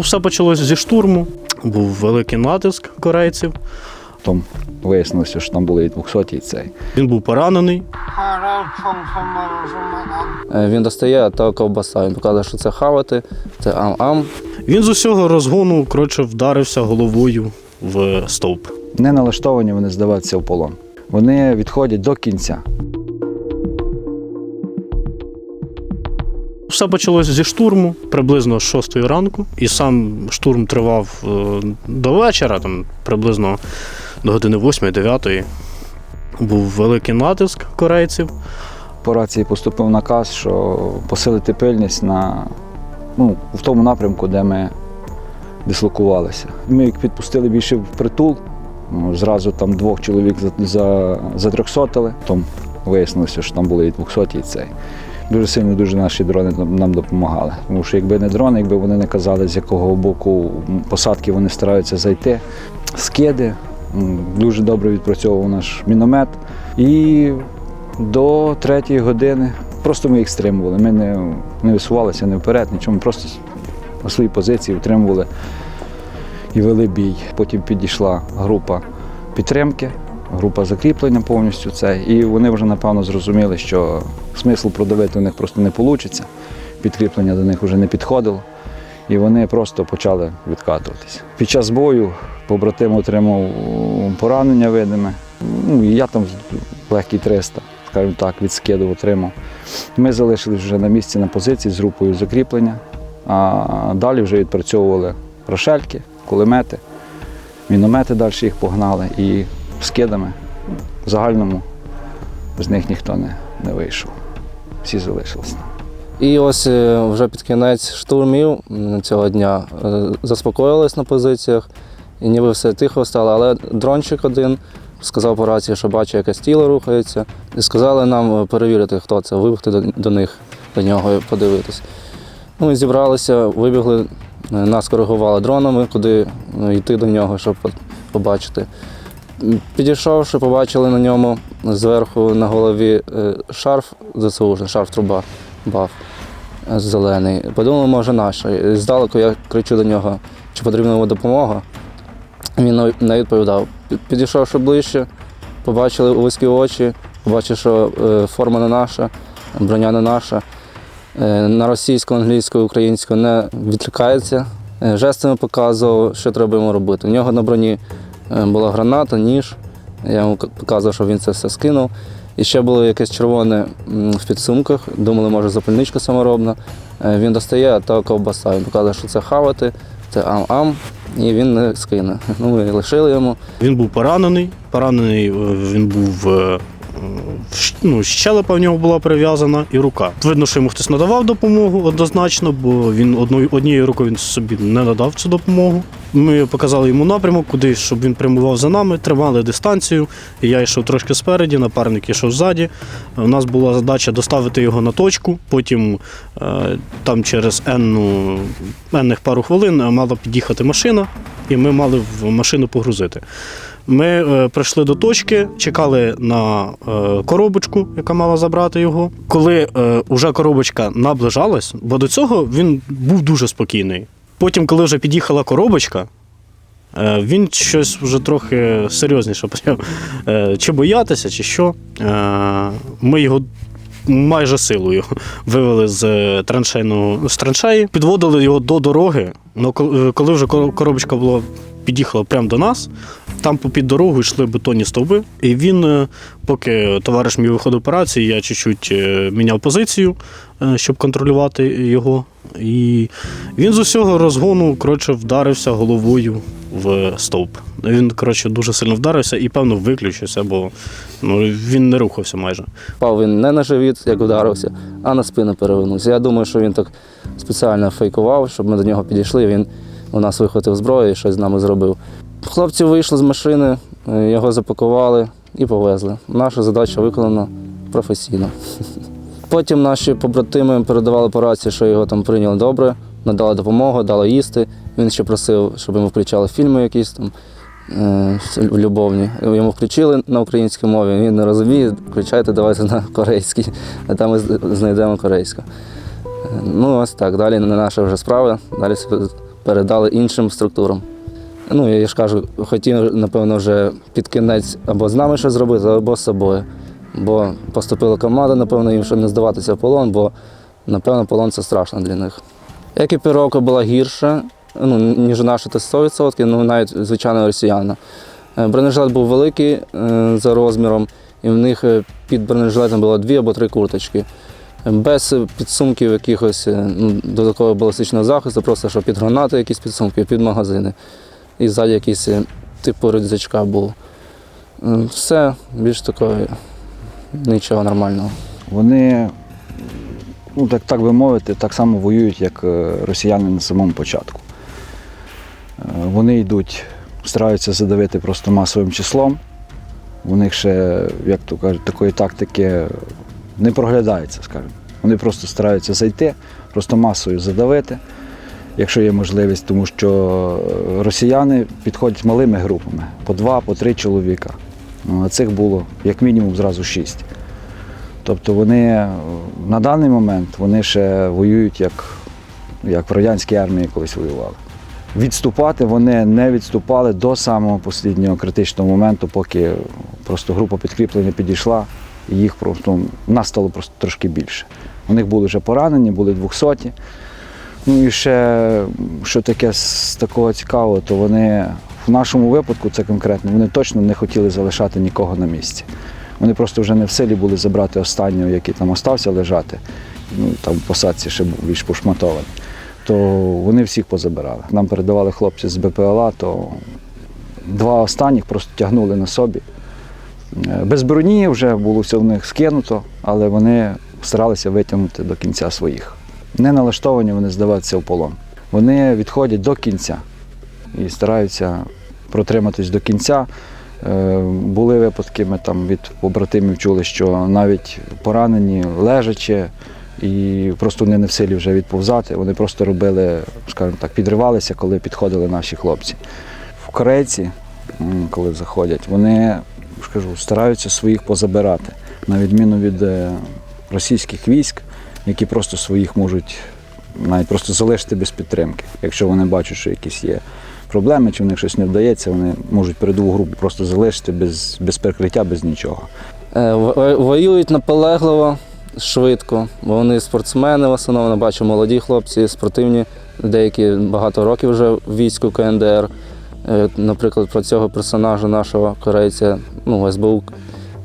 Все почалося зі штурму. Був великий натиск корейців. Потім вияснилося, що там були і 200 і цей. Він був поранений. Е, Він достає та ковбаса. Він показує, що це хавати, це ам-ам. Він з усього розгону коротше, вдарився головою в стовп. Не налаштовані вони здаватися в полон. Вони відходять до кінця. Все почалося зі штурму приблизно з 6 ранку, і сам штурм тривав е, до вечора, там приблизно до години 8-9. Був великий натиск корейців. По рації поступив наказ, що посилити пильність на, ну, в тому напрямку, де ми дислокувалися. Ми їх підпустили більше в притул. ну, Зразу там двох чоловік за, за, затрьохсотили. Потім вияснилося, що там були і 200 і цей. Дуже сильно дуже наші дрони нам допомагали. Тому що якби не дрони, якби вони не казали, з якого боку посадки вони стараються зайти. Скиди, дуже добре відпрацьовував наш міномет. І до третьої години просто ми їх стримували. Ми не, не висувалися не вперед, нічого, ми просто на своїй позиції утримували і вели бій. Потім підійшла група підтримки, група закріплення повністю це. І вони вже напевно зрозуміли, що смисл продавити у них просто не вийде. Підкріплення до них вже не підходило. І вони просто почали відкатуватися. Під час бою побратим отримав поранення видиме. Ну, і я там легкий 300, скажімо так, від скиду отримав. Ми залишились вже на місці на позиції з групою закріплення, а далі вже відпрацьовували рошельки, кулемети, міномети далі їх погнали і скидами в загальному з них ніхто не, не вийшов. Всі залишилися. І ось е, вже під кінець штурмів цього дня е, заспокоїлись на позиціях, і ніби все тихо стало, але дрончик один сказав по рації, що бачить, якесь тіло рухається, і сказали нам е, перевірити, хто це, вибігти до, них, до нього і подивитись. Ну, і зібралися, вибігли, нас коригували дронами, куди йти до нього, щоб побачити. Підійшовши, побачили на ньому зверху на голові е, шарф ЗСУ, шарф труба баф е, зелений. Подумав, може наш. Здалеку я кричу до нього, чи потрібна йому допомога. Він не- відповідав. Підійшовши ближче, побачили вузькі очі, побачив, що е, форма не наша, броня не наша. На російську, англійську, українську не відкликається. Жестами показував, що треба йому робити. У нього на броні була граната, ніж. Я йому показував, що він це все скинув. І ще було якесь червоне в підсумках. Думали, може, запальничка саморобна. Е, Він достає та ковбаса. Він показує, що це хавати, це ам-ам, і він не скине. Ну, ми лишили йому. Він був поранений. Поранений е, він був. Ну, щелепа в нього була прив'язана і рука. Видно, що йому хтось надавав допомогу однозначно, бо він одною, однією рукою він собі не надав цю допомогу. Ми показали йому напрямок, куди, щоб він прямував за нами, тримали дистанцію. Я йшов трошки спереді, напарник йшов ззаді. У нас була задача доставити його на точку. Потім е, там через енну, енних пару хвилин мала під'їхати машина, і ми мали в машину погрузити. Ми е, прийшли до точки, чекали на е, коробочку, яка мала забрати його. Коли е, вже коробочка наближалась, бо до цього він був дуже спокійний. Потім, коли вже під'їхала коробочка, е, він щось вже трохи серйозніше почав е, чи боятися, чи що. Е, ми його майже силою вивели з е, траншейного з траншеї, підводили його до дороги. Ну, коли вже коробочка була під'їхала прямо до нас, там попід дорогу йшли бетонні стовби. І він, е, поки товариш мій виходив операції, я чуть-чуть е, міняв позицію, е, щоб контролювати його. І він з усього розгону коротше, вдарився головою в стовп. Він коротше, дуже сильно вдарився і, певно, виключився, бо ну, він не рухався майже. Впав він не на живіт, як вдарився, а на спину перевернувся. Я думаю, що він так спеціально фейкував, щоб ми до нього підійшли. Він у нас вихватив зброю і щось з нами зробив. Хлопці вийшли з машини, е, його запакували і повезли. Наша задача виконана професійно. Потім наші побратими передавали по рації, що його там прийняли добре, надали допомогу, дали їсти. Він ще просив, щоб йому включали фільми якісь там е, любовні. Йому включили на українській мові, він не розуміє, включайте, давайте на корейській, а там ми знайдемо корейську. Е, Ну, ось так. Далі не наша вже справа. Далі передали іншим структурам. Ну, я ж кажу, хотів, напевно, вже під кінець або з нами щось зробити, або з собою. Бо поступила команда, напевно, їм щоб не здаватися в полон, бо, напевно, полон це страшно для них. Екіпіровка була гірша, ну, ніж наша, це 100%, ну навіть звичайно росіяна. Е, Бронежилет був великий е, за розміром, і в них е, під бронежилетом було дві або три курточки. Без підсумків якихось е, ну, додаткового балістичного захисту, просто що під гранати якісь підсумки, під магазини. І ззаді якийсь типу рюкзачка був. Е, Все, більш такої нічого нормального. Вони, ну так, так би мовити, так само воюють, як росіяни на самому початку. Вони йдуть, стараються задавити просто масовим числом. У них ще, як то кажуть, такої тактики не проглядається, скажімо. Вони просто стараються зайти, просто масою задавити, якщо є можливість, тому що е, росіяни підходять малими групами, по два, по три чоловіка. Ну, А цих було як мінімум зразу шість. Тобто вони е, на даний момент вони ще воюють як, як в радянській армії колись воювали. Відступати вони не відступали до самого останнього критичного моменту, поки просто група підкріплення підійшла, їх просто нас стало просто трошки більше. У них були вже поранені, були двохсоті. Ну і ще, що таке з такого цікавого, то вони в нашому випадку, це конкретно, вони точно не хотіли залишати нікого на місці. Вони просто вже не в силі були забрати останнього, який там остався лежати. Ну, там в посадці ще був більш пошматований. То вони всіх позабирали. Нам передавали хлопці з БПЛА, то два останніх просто тягнули на собі. Е, Без броні вже було все в них скинуто, але вони старалися витягнути до кінця своїх. Не налаштовані вони здаватися в полон. Вони відходять до кінця і стараються протриматись до кінця. Е, Були випадки, ми там від побратимів чули, що навіть поранені лежачи, і просто вони не в силі вже відповзати. Вони просто робили, скажімо так, підривалися, коли підходили наші хлопці. В корейці, коли заходять, вони скажу, стараються своїх позабирати, на відміну від е, російських військ, які просто своїх можуть навіть просто залишити без підтримки. Якщо вони бачать, що якісь є проблеми, чи в них щось не вдається, вони можуть передову групу просто залишити без, без прикриття, без нічого. Е, Воюють наполегливо, швидко, вони спортсмени в основному, бачу молоді хлопці, спортивні, деякі багато років вже в війську КНДР. Е, Наприклад, про цього персонажа нашого корейця, ну, СБУ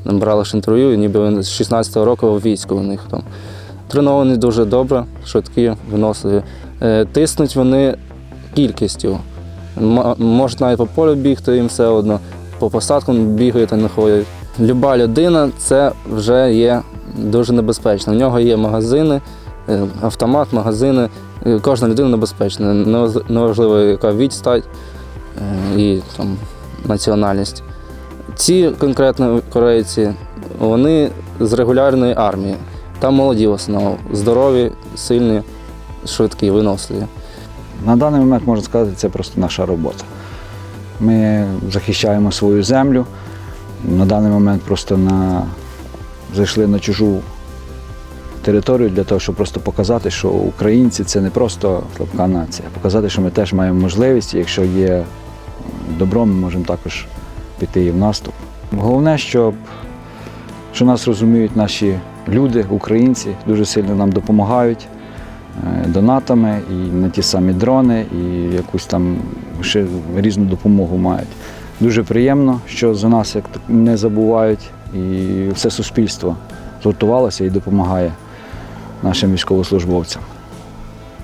брали ж інтерв'ю, ніби він з 16-го року в війську у них там. Треновані дуже добре, швидкі, виносливі. Е, Тиснуть вони кількістю. Можуть навіть по полю бігти їм все одно, по посадкам бігають, не ходять. Люба людина це вже є дуже небезпечно. В нього є магазини, е, автомат, магазини. Кожна людина небезпечна. Неважливо, яка відстать і там, національність. Ці конкретно корейці, вони з регулярної армії. Там молоді в основному, здорові, сильні, швидкі, виносливі. На даний момент можна сказати, це просто наша робота. Ми захищаємо свою землю. На даний момент просто на... зайшли на чужу територію для того, щоб просто показати, що українці це не просто слабка нація, а показати, що ми теж маємо можливість, якщо є добро, ми можемо також піти і в наступ. Головне, щоб що нас розуміють наші люди, українці, дуже сильно нам допомагають е, донатами і на ті самі дрони, і якусь там ще різну допомогу мають. Дуже приємно, що за нас як не забувають, і все суспільство згуртувалося і допомагає нашим військовослужбовцям.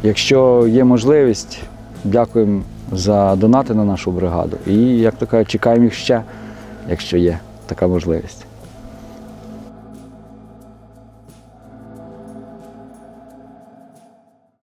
Якщо є можливість, дякуємо за донати на нашу бригаду. І, як то кажуть, чекаємо їх ще, якщо є така можливість.